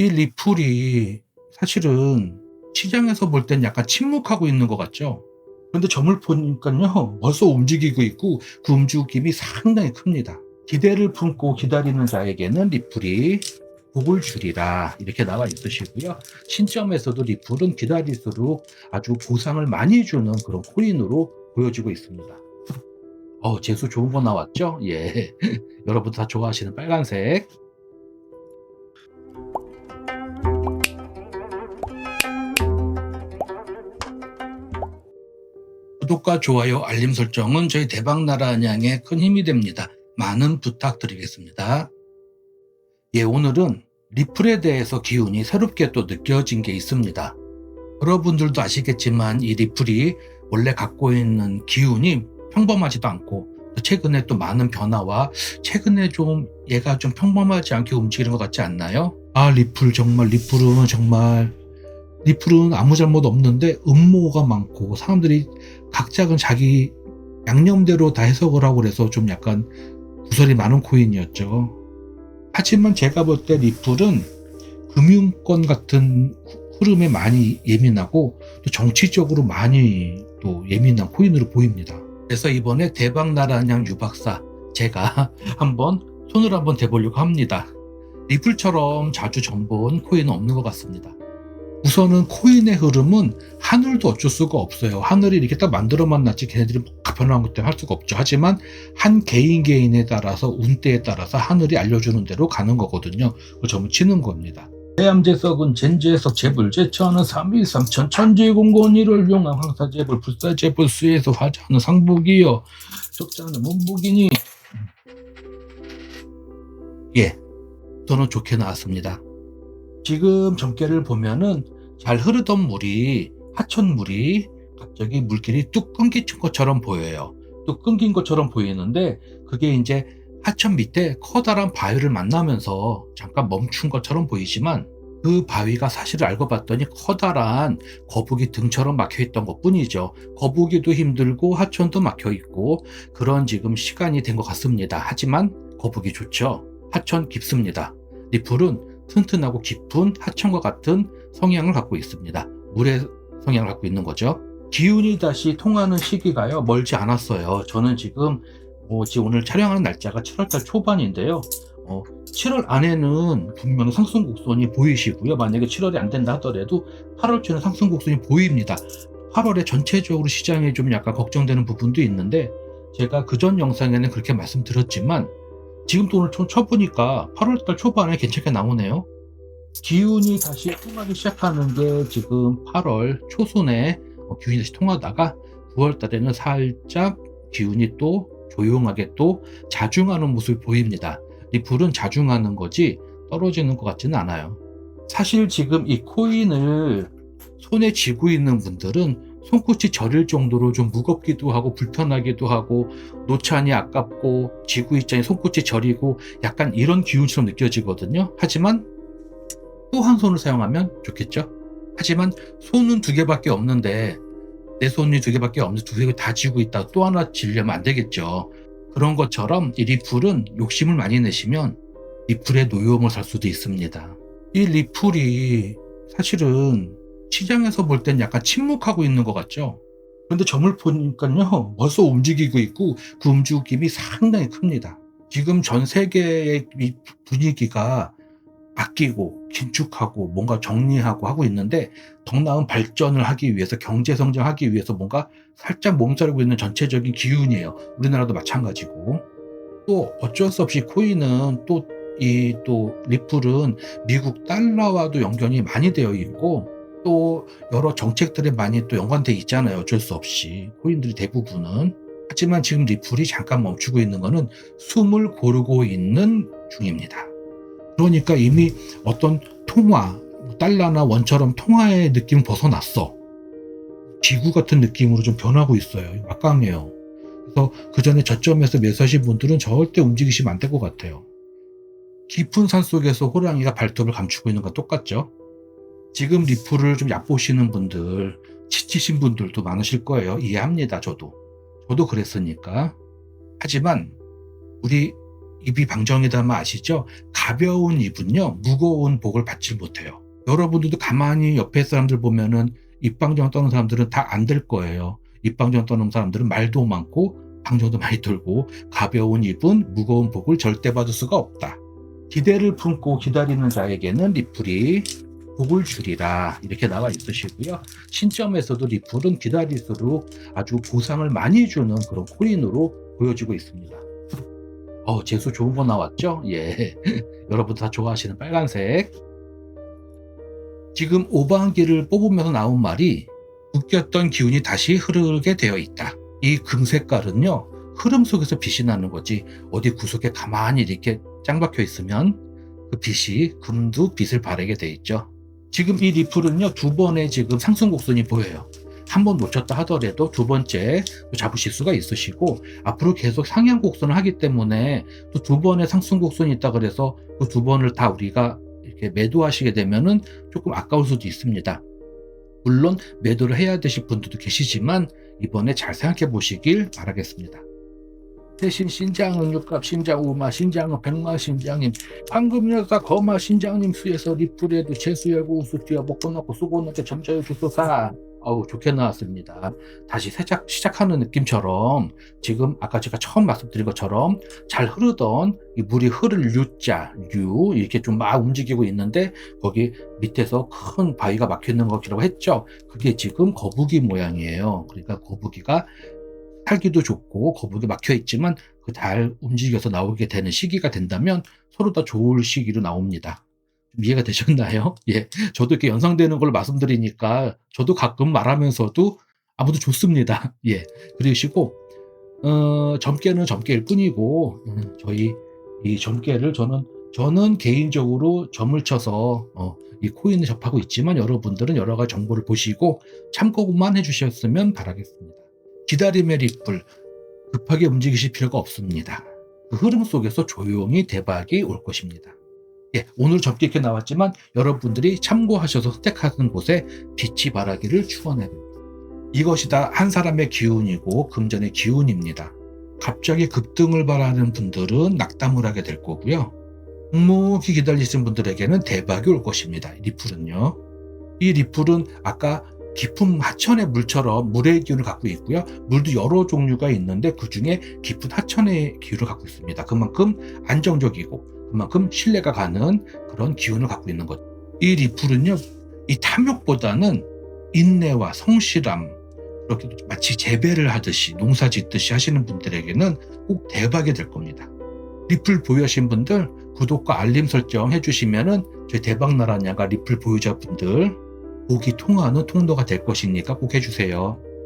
이 리플이 사실은 시장에서 볼 땐 약간 침묵하고 있는 것 같죠? 그런데 점을 보니까요, 벌써 움직이고 있고 그 움직임이 상당히 큽니다. 기대를 품고 기다리는 자에게는 리플이 복을 주리라 이렇게 나와 있으시고요. 신점에서도 리플은 기다릴수록 아주 보상을 많이 주는 그런 코인으로 보여지고 있습니다. 어, 재수 좋은 거 나왔죠? 예. 여러분 다 좋아하시는 빨간색. 구독과 좋아요, 알림 설정은 저희 대박나라 안양에 큰 힘이 됩니다. 많은 부탁드리겠습니다. 예, 오늘은 리플에 대해서 기운이 새롭게 또 느껴진 게 있습니다. 여러분들도 아시겠지만 이 리플이 원래 갖고 있는 기운이 평범하지도 않고 또 최근에 또 많은 변화와 최근에 좀 얘가 좀 평범하지 않게 움직이는 것 같지 않나요? 아 리플 정말 리플은 정말 리플은 아무 잘못 없는데 음모가 많고 사람들이 각자는 자기 양념대로 다 해석을 하고 그래서 좀 약간 구설이 많은 코인이었죠. 하지만 제가 볼 때 리플은 금융권 같은 흐름에 많이 예민하고 또 정치적으로 많이 또 예민한 코인으로 보입니다. 그래서 이번에 대박나라냥 유박사 제가 한번 손을 한번 대보려고 합니다. 리플처럼 자주 전본 코인은 없는 것 같습니다. 우선은 코인의 흐름은 하늘도 어쩔 수가 없어요. 하늘이 이렇게 딱 만들어만 놨지 걔네들이 막 변화한 것 때문에 할 수가 없죠. 하지만 한 개인 개인에 따라서 운때에 따라서 하늘이 알려주는 대로 가는 거거든요. 그 점을 치는 겁니다. 해암제석은 젠제석 재불 제천은 3일 3천 천지공건 1을 용한 황사재불 불사재불 수에서 화자는 상복이요 적자는 문복이니 예 저는 좋게 나왔습니다. 지금 점괘를 보면은 잘 흐르던 물이 하천물이 갑자기 물길이 뚝 끊긴 것처럼 보여요. 뚝 끊긴 것처럼 보이는데 그게 이제 하천 밑에 커다란 바위를 만나면서 잠깐 멈춘 것처럼 보이지만 그 바위가 사실을 알고 봤더니 커다란 거북이 등처럼 막혀 있던 것 뿐이죠. 거북이도 힘들고 하천도 막혀 있고 그런 지금 시간이 된 것 같습니다. 하지만 거북이 좋죠. 하천 깊습니다. 리플은 튼튼하고 깊은 하천과 같은 성향을 갖고 있습니다. 물의 성향을 갖고 있는 거죠. 기운이 다시 통하는 시기가요 멀지 않았어요. 저는 지금 어, 지금 오늘 촬영하는 날짜가 7월달 초반인데요. 어, 7월 안에는 분명 상승 곡선이 보이시고요. 만약에 7월이 안 된다 하더라도 8월 초에는 상승 곡선이 보입니다. 8월에 전체적으로 시장이 좀 약간 걱정되는 부분도 있는데 제가 그전 영상에는 그렇게 말씀드렸지만 지금도 오늘 좀 쳐보니까 8월달 초반에 괜찮게 나오네요. 기운이 다시 통하기 시작하는 게 지금 8월 초순에 어, 기운이 다시 통하다가 9월달에는 살짝 기운이 또 조용하게 또 자중하는 모습이 보입니다. 리플은 자중하는 거지 떨어지는 것 같지는 않아요. 사실 지금 이 코인을 손에 쥐고 있는 분들은 손끝이 저릴 정도로 좀 무겁기도 하고 불편하기도 하고 노천이 아깝고 지구 입장에 손끝이 저리고 약간 이런 기운처럼 느껴지거든요. 하지만 또 한 손을 사용하면 좋겠죠. 하지만 손은 두 개밖에 없는데 내 손이 두 개밖에 없는데 두 개를 다 쥐고 있다 또 하나 쥐려면 안 되겠죠. 그런 것처럼 이 리플은 욕심을 많이 내시면 리플의 노여움을 살 수도 있습니다. 이 리플이 사실은 시장에서 볼 땐 약간 침묵하고 있는 것 같죠. 그런데 점을 보니까요, 벌써 움직이고 있고 그 움직임이 상당히 큽니다. 지금 전 세계의 이 분위기가 바뀌고 긴축하고 뭔가 정리하고 하고 있는데 더 나은 발전을 하기 위해서 경제 성장하기 위해서 뭔가 살짝 몸살고 있는 전체적인 기운이에요. 우리나라도 마찬가지고 또 어쩔 수 없이 코인은 또 이또 리플은 미국 달러와도 연결이 많이 되어 있고 또 여러 정책들에 많이 또 연관돼 있잖아요. 어쩔 수 없이 코인들이 대부분은 하지만 지금 리플이 잠깐 멈추고 있는 거는 숨을 고르고 있는 중입니다. 그러니까 이미 어떤 통화, 달러나 원처럼 통화의 느낌을 벗어났어. 기구 같은 느낌으로 좀 변하고 있어요. 막강해요. 그래서 그 전에 저점에서 매수하신 분들은 절대 움직이시면 안 될 것 같아요. 깊은 산 속에서 호랑이가 발톱을 감추고 있는 건 똑같죠. 지금 리플을 좀 얕보시는 분들, 지치신 분들도 많으실 거예요. 이해합니다, 저도. 저도 그랬으니까. 하지만, 우리 입이 방정이다면 아시죠? 가벼운 입은요, 무거운 복을 받지 못해요. 여러분들도 가만히 옆에 사람들 보면은 입방정 떠는 사람들은 다 안 될 거예요. 입방정 떠는 사람들은 말도 많고 방정도 많이 돌고 가벼운 입은 무거운 복을 절대 받을 수가 없다. 기대를 품고 기다리는 자에게는 리플이 주리라 이렇게 나와 있으시고요. 신점에서도 리플은 기다릴수록 아주 보상을 많이 주는 그런 코인으로 보여지고 있습니다. 어, 재수 좋은 거 나왔죠? 예. 여러분 다 좋아하시는 빨간색. 지금 오반기를 뽑으면서 나온 말이 묶였던 기운이 다시 흐르게 되어 있다. 이 금색깔은요, 흐름 속에서 빛이 나는 거지, 어디 구석에 가만히 이렇게 짱 박혀 있으면 그 빛이 금도 빛을 발하게 돼 있죠. 지금 이 리플은요, 두 번의 지금 상승 곡선이 보여요. 한 번 놓쳤다 하더라도 두 번째 잡으실 수가 있으시고 앞으로 계속 상향 곡선을 하기 때문에 또 두 번의 상승 곡선이 있다 그래서 그 두 번을 다 우리가 이렇게 매도하시게 되면은 조금 아까울 수도 있습니다. 물론 매도를 해야 되실 분들도 계시지만 이번에 잘 생각해 보시길 바라겠습니다. 대신 신장은 육갑 신장 우마 신장은 백마 신장님 방금 여사 거마 신장님 수에서 리플에도 재수열고 우수 뛰어 먹고 넣고 수고 넣게 점자유 주소사 어우 좋게 나왔습니다. 다시 시작, 시작하는 느낌처럼 지금 아까 제가 처음 말씀드린 것처럼 잘 흐르던 이 물이 흐를 유자 유 이렇게 좀 막 움직이고 있는데 거기 밑에서 큰 바위가 막혀 있는 것이라고 했죠. 그게 지금 거북이 모양이에요. 그러니까 거북이가 살기도 좋고 거북이 막혀 있지만 그 잘 움직여서 나오게 되는 시기가 된다면 서로 다 좋을 시기로 나옵니다. 좀 이해가 되셨나요? 예. 저도 이렇게 연상되는 걸 말씀드리니까 저도 가끔 말하면서도 아무도 좋습니다. 예. 그러시고, 어, 점괘는 점괘일 뿐이고, 음, 저희 이 점괘를 저는, 저는 개인적으로 점을 쳐서, 어, 이 코인을 접하고 있지만 여러분들은 여러 가지 정보를 보시고 참고만 해주셨으면 바라겠습니다. 기다림의 리플, 급하게 움직이실 필요가 없습니다. 그 흐름 속에서 조용히 대박이 올 것입니다. 예, 오늘 이렇게 나왔지만 여러분들이 참고하셔서 선택하는 곳에 빛이 바라기를 축원합니다. 이것이 다 한 사람의 기운이고 금전의 기운입니다. 갑자기 급등을 바라는 분들은 낙담을 하게 될 거고요. 묵묵히 기다리시는 분들에게는 대박이 올 것입니다. 리플은요. 이 리플은 아까 깊은 하천의 물처럼 물의 기운을 갖고 있고요. 물도 여러 종류가 있는데 그 중에 깊은 하천의 기운을 갖고 있습니다. 그만큼 안정적이고 그만큼 신뢰가 가는 그런 기운을 갖고 있는 것. 이 리플은요, 이 탐욕보다는 인내와 성실함, 그렇게 마치 재배를 하듯이 농사 짓듯이 하시는 분들에게는 꼭 대박이 될 겁니다. 리플 보유하신 분들 구독과 알림 설정 해주시면은 저희 대박나라냐가 리플 보유자분들 보기 통하는 통로가 될 것이니까 꼭 해주세요.